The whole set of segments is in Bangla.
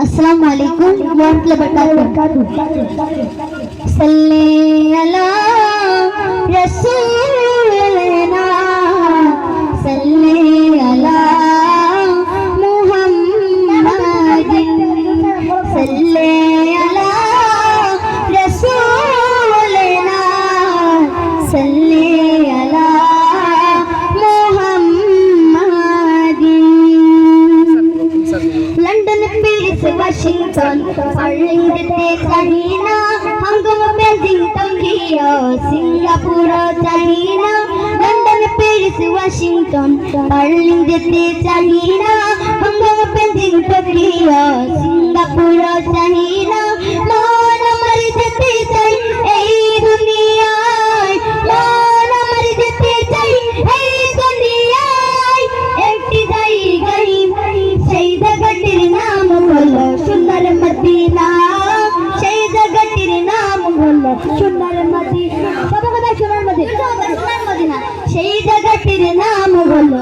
আসসালামু আলাইকুম ওয়া রাহমাতুল্লাহি ওয়া বারাকাতুহু Paris Washington অরলিংডতে China Hong Kong Beijing Tokyo Singapore China London Paris Washington অরলিংডতে China Hong Kong Beijing Tokyo সেই জায়গাটির নাম হলো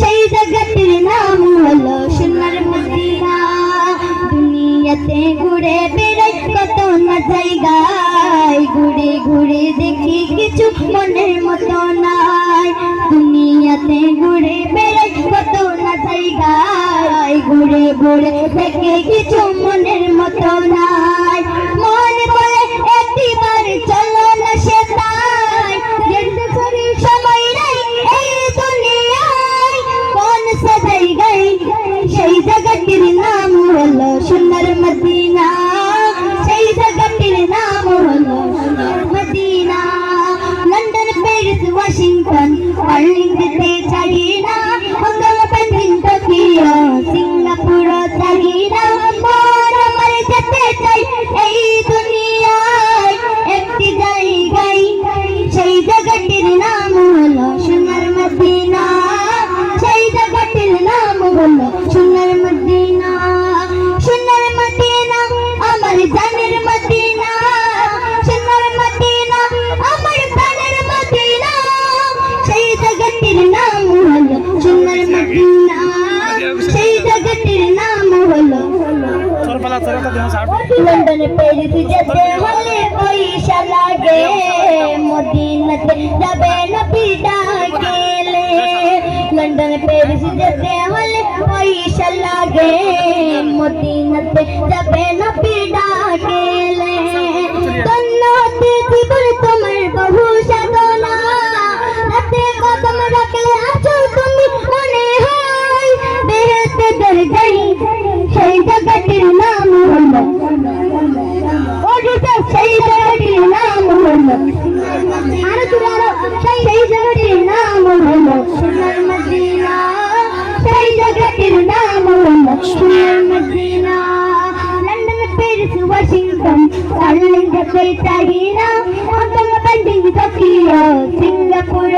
সেই জায়গাটির নাম হলো সুন্দর মদিনা। দুনিয়াতে ঘুরে বেড়াই কত না জায়গায় ঘুরে ঘুরে দেখি কিছু মনের মতো নাই। দুনিয়াতে ঘুরে বেড়াই কত না জায়গায় ঘুরে ঘুরে দেখি কিছু মনের মতো নাই। रे मोदीनत जबे नबी डाकेले लंदन पेरिस जते हले पैश लागे मोदीनत जबे नबी डाकेले तन्नत जीवन तुम्हार बहु सदना रते कदम रखले आछो तुम मने होय बेहत दर गई शही जगत